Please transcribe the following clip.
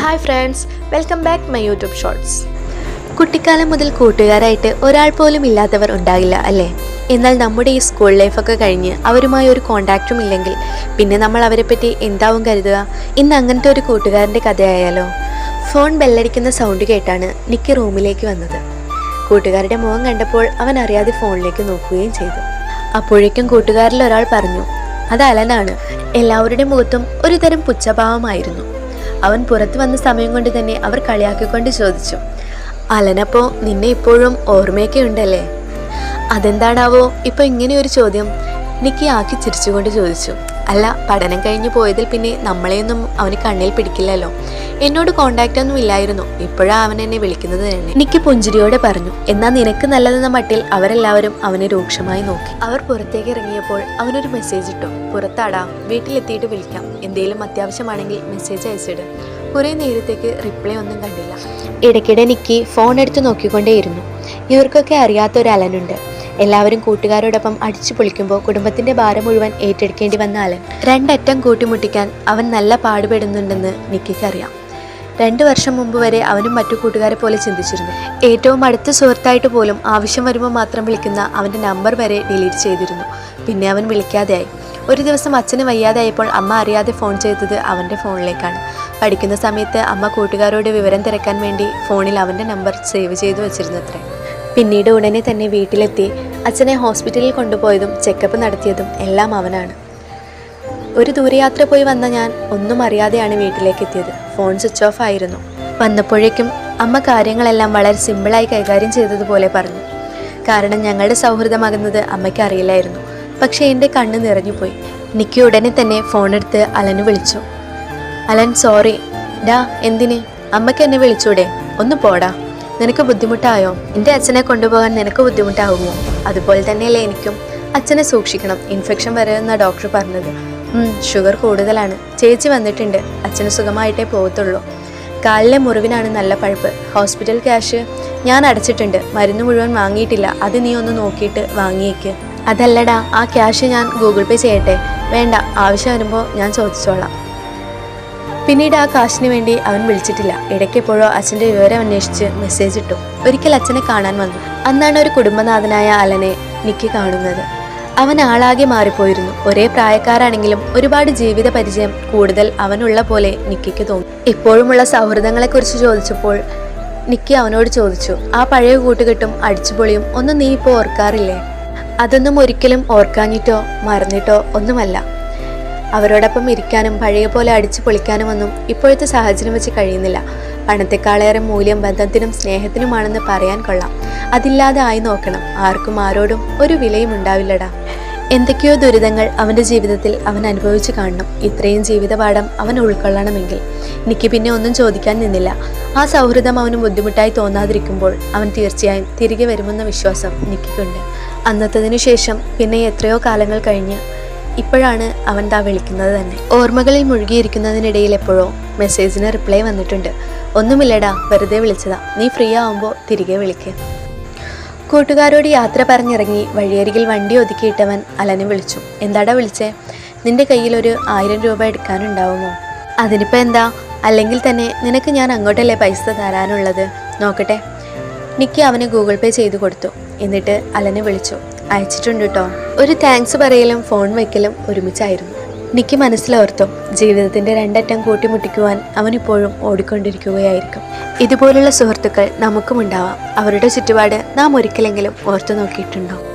Hi friends welcome back my YouTube shorts കുട്ടിക്കാലം മുതൽ കൂട്ടുകാരായിട്ട് ഒരാൾ പോലും ഇല്ലാത്തവർ ഉണ്ടാകില്ല അല്ലേ? എന്നാൽ നമ്മുടെ ഈ സ്കൂൾ ലൈഫൊക്കെ കഴിഞ്ഞ് അവരുമായി ഒരു കോണ്ടാക്റ്റും ഇല്ലെങ്കിൽ പിന്നെ നമ്മൾ അവരെ പറ്റി എന്താവും കരുതുക? ഇന്ന് അങ്ങനത്തെ ഒരു കൂട്ടുകാരന്റെ കഥയായാലോ? ഫോൺ ബെല്ലടിക്കുന്ന സൗണ്ട് കേട്ടാണ് നിക്ക് റൂമിലേക്ക് വന്നത്. കൂട്ടുകാരുടെ മുഖം കണ്ടപ്പോൾ അവൻ അറിയാതെ ഫോണിലേക്ക് നോക്കുകയും ചെയ്തു. അപ്പോഴേക്കും കൂട്ടുകാരിൽ ഒരാൾ പറഞ്ഞു അത് അലനാണ്. എല്ലാവരുടെ മുഖത്തും ഒരുതരം പുച്ഛഭാവമായിരുന്നു. അവൻ പുറത്തു വന്ന സമയം കൊണ്ട് തന്നെ അവർ കളിയാക്കിക്കൊണ്ട് ചോദിച്ചു അലനപ്പോ നിന്നെ ഇപ്പോഴും ഓർമ്മയൊക്കെ ഉണ്ടല്ലേ അതെന്താണാവോ ഇപ്പൊ ഇങ്ങനെ ഒരു ചോദ്യം നിക്കി ആക്കി ചിരിച്ചുകൊണ്ട് ചോദിച്ചു. അല്ല പഠനം കഴിഞ്ഞു പോയതിൽ പിന്നെ നമ്മളെയൊന്നും അവന് കണ്ണിൽ പിടിക്കില്ലല്ലോ. എന്നോട് കോണ്ടാക്റ്റ് ഒന്നും ഇല്ലായിരുന്നു. ഇപ്പോഴാ അവൻ എന്നെ വിളിക്കുന്നത് തന്നെ. എനിക്ക് പുഞ്ചിരിയോടെ പറഞ്ഞു എന്നാൽ നിനക്ക് നല്ലതെന്ന മട്ടിൽ അവരെല്ലാവരും അവനെ രൂക്ഷമായി നോക്കി. അവർ പുറത്തേക്ക് ഇറങ്ങിയപ്പോൾ അവനൊരു മെസ്സേജ് ഇട്ടു. പുറത്താടാ വീട്ടിലെത്തിയിട്ട് വിളിക്കാം. എന്തെങ്കിലും അത്യാവശ്യമാണെങ്കിൽ മെസ്സേജ് അയച്ചിട്. കുറേ നേരത്തേക്ക് റിപ്ലൈ ഒന്നും കണ്ടില്ല. ഇടയ്ക്കിടെ നിക്കി ഫോൺ എടുത്ത് നോക്കിക്കൊണ്ടേയിരുന്നു. ഇവർക്കൊക്കെ അറിയാത്ത ഒരു അലനുണ്ട് എല്ലാവരും കൂട്ടുകാരോടൊപ്പം അടിച്ചു പൊളിക്കുമ്പോൾ കുടുംബത്തിന്റെ ഭാരം മുഴുവൻ ഏറ്റെടുക്കേണ്ടി വന്ന അലൻ രണ്ടറ്റം കൂട്ടിമുട്ടിക്കാൻ അവൻ നല്ല പാടുപെടുന്നുണ്ടെന്ന് നിക്കിക്ക് അറിയാം. രണ്ടു വർഷം മുമ്പ് വരെ അവനും മറ്റു കൂട്ടുകാരെ പോലെ ചിന്തിച്ചിരുന്നു. ഏറ്റവും അടുത്ത സുഹൃത്തായിട്ട് പോലും ആവശ്യം വരുമ്പോൾ മാത്രം വിളിക്കുന്ന അവന്റെ നമ്പർ വരെ ഡിലീറ്റ് ചെയ്തിരുന്നു. പിന്നെ അവൻ വിളിക്കാതെയായി. ഒരു ദിവസം അച്ഛന് വയ്യാതായപ്പോൾ അമ്മ അറിയാതെ ഫോൺ ചെയ്തത് അവന്റെ ഫോണിലേക്കാണ്. പഠിക്കുന്ന സമയത്ത് അമ്മ കൂട്ടുകാരോട് വിവരം തിരക്കാൻ വേണ്ടി ഫോണിൽ അവന്റെ നമ്പർ സേവ് ചെയ്തു വെച്ചിരുന്നത്രേ. പിന്നീട് ഉടനെ തന്നെ വീട്ടിലെത്തി അച്ഛനെ ഹോസ്പിറ്റലിൽ കൊണ്ടുപോയതും ചെക്കപ്പ് നടത്തിയതും എല്ലാം അവനാണ്. ഒരു ദൂരയാത്ര പോയി വന്ന ഞാൻ ഒന്നും അറിയാതെയാണ് വീട്ടിലേക്ക് എത്തിയത്. ഫോൺ സ്വിച്ച് ഓഫ് ആയിരുന്നു. വന്നപ്പോഴേക്കും അമ്മ കാര്യങ്ങളെല്ലാം വളരെ സിമ്പിളായി കൈകാര്യം ചെയ്തതുപോലെ പറഞ്ഞു. കാരണം ഞങ്ങളുടെ സൗഹൃദമാകുന്നത് അമ്മയ്ക്ക് അറിയില്ലായിരുന്നു. പക്ഷേ എന്റെ കണ്ണ് നിറഞ്ഞുപോയി നിക്കി ഉടനെ തന്നെ ഫോണെടുത്ത് അലന് വിളിച്ചു. Alan sorry. ഡാ എന്തിന്? അമ്മയ്ക്ക് എന്നെ വിളിച്ചൂടെ? ഒന്ന് പോടാ. നിനക്ക് ബുദ്ധിമുട്ടായോ? എന്റെ അച്ഛനെ കൊണ്ടുപോകാൻ നിനക്ക് ബുദ്ധിമുട്ടാവുമോ? അതുപോലെ തന്നെയല്ലേ എനിക്കും. അച്ഛനെ സൂക്ഷിക്കണം. ഇൻഫെക്ഷൻ വരുമെന്ന ഡോക്ടർ പറഞ്ഞത്. ഷുഗർ കൂടുതലാണ്. ചേച്ചി വന്നിട്ടുണ്ട്. അച്ഛന് സുഖമായിട്ടേ പോകത്തുള്ളൂ. കാലിലെ മുറിവിനാണ് നല്ല പഴുപ്പ്. ഹോസ്പിറ്റൽ ക്യാഷ് ഞാൻ അടച്ചിട്ടുണ്ട്. മരുന്ന് മുഴുവൻ വാങ്ങിയിട്ടില്ല. അത് നീ ഒന്ന് നോക്കിയിട്ട് വാങ്ങിയേക്ക്. അതല്ലടാ ആ ക്യാഷ് ഞാൻ ഗൂഗിൾ പേ ചെയ്യട്ടെ? വേണ്ട ആവശ്യം വരുമ്പോൾ ഞാൻ ചോദിച്ചോളാം. പിന്നീട് ആ കാശിന് വേണ്ടി അവൻ വിളിച്ചിട്ടില്ല. ഇടയ്ക്കെപ്പോഴോ അച്ഛന്റെ വിവരം അന്വേഷിച്ച് മെസ്സേജ് ഇട്ടു. ഒരിക്കൽ അച്ഛനെ കാണാൻ വന്നു. അന്നാണ് ഒരു കുടുംബനാഥനായ അലനെ നിക്കി കാണുന്നത്. അവൻ ആളാകെ മാറിപ്പോയിരുന്നു. ഒരേ പ്രായക്കാരാണെങ്കിലും ഒരുപാട് ജീവിത പരിചയം കൂടുതൽ അവനുള്ള പോലെ നിക്കിക്ക് തോന്നി. ഇപ്പോഴുമുള്ള സൗഹൃദങ്ങളെക്കുറിച്ച് ചോദിച്ചപ്പോൾ നിക്കി അവനോട് ചോദിച്ചു ആ പഴയ കൂട്ടുകെട്ടും അടിച്ചുപൊളിയും ഒന്നും നീ ഇപ്പോൾ ഓർക്കാറില്ലേ? അതൊന്നും ഒരിക്കലും ഓർക്കാഞ്ഞിട്ടോ മറന്നിട്ടോ ഒന്നുമല്ല. അവരോടൊപ്പം ഇരിക്കാനും പഴയ പോലെ അടിച്ചു പൊളിക്കാനുമൊന്നും ഇപ്പോഴത്തെ സാഹചര്യം വെച്ച് കഴിയുന്നില്ല. പണത്തെക്കാളേറെ മൂല്യം ബന്ധത്തിനും സ്നേഹത്തിനുമാണെന്ന് പറയാൻ കൊള്ളാം. അതില്ലാതെ ആയി നോക്കണം. ആർക്കും ആരോടും ഒരു വിലയും ഉണ്ടാവില്ലടാ. എന്തൊക്കെയോ ദുരിതങ്ങൾ അവന്റെ ജീവിതത്തിൽ അവൻ അനുഭവിച്ചു കാണണം. ഇത്രയും ജീവിതപാഠം അവൻ ഉൾക്കൊള്ളണമെങ്കിൽ. എനിക്ക് പിന്നെ ഒന്നും ചോദിക്കാൻ നിന്നില്ല. ആ സൗഹൃദം അവന് ബുദ്ധിമുട്ടായി തോന്നാതിരിക്കുമ്പോൾ അവൻ തീർച്ചയായും തിരികെ വരുമെന്ന വിശ്വാസം നിക്കിക്കുണ്ട് അന്നത്തതിനു ശേഷം പിന്നെ എത്രയോ കാലങ്ങൾ കഴിഞ്ഞ് ഇപ്പോഴാണ് അവൻ താ വിളിക്കുന്നത് തന്നെ. ഓർമ്മകളിൽ മുഴുകിയിരിക്കുന്നതിനിടയിൽ എപ്പോഴോ മെസ്സേജിന് റിപ്ലൈ വന്നിട്ടുണ്ട്. ഒന്നുമില്ലടാ വെറുതെ വിളിച്ചതാ. നീ ഫ്രീ ആവുമ്പോൾ തിരികെ വിളിക്ക്. കൂട്ടുകാരോട് യാത്ര പറഞ്ഞിറങ്ങി വഴിയരികിൽ വണ്ടി ഒതുക്കിയിട്ടവൻ അലനെ വിളിച്ചു. എന്താടാ വിളിച്ചേ? നിന്റെ കയ്യിൽ ഒരു ആയിരം രൂപ എടുക്കാനുണ്ടാവുമോ? അതിനിപ്പോൾ എന്താ? അല്ലെങ്കിൽ തന്നെ നിനക്ക് ഞാൻ അങ്ങോട്ടല്ലേ പൈസ തരാനുള്ളത്? നോക്കട്ടെ. നിക്കി അവന് ഗൂഗിൾ പേ ചെയ്തു കൊടുത്തു. എന്നിട്ട് അലനെ വിളിച്ചു. അയച്ചിട്ടുണ്ട് കേട്ടോ ഒരു താങ്ക്സ് പറയലും ഫോൺ വയ്ക്കലും ഒരുമിച്ചായിരുന്നു. നിക്ക് മനസ്സിലോർത്തു ജീവിതത്തിന്റെ രണ്ടറ്റം കൂട്ടിമുട്ടിക്കുവാൻ അവൻ ഇപ്പോഴും ഓടിക്കൊണ്ടിരിക്കുകയായിരിക്കും. ഇതുപോലുള്ള സുഹൃത്തുക്കൾ നമുക്കും ഉണ്ടാവാം. അവരുടെ ചുറ്റുപാട് നാം ഒരിക്കലെങ്കിലും ഓർത്തു നോക്കിയിട്ടുണ്ടോ?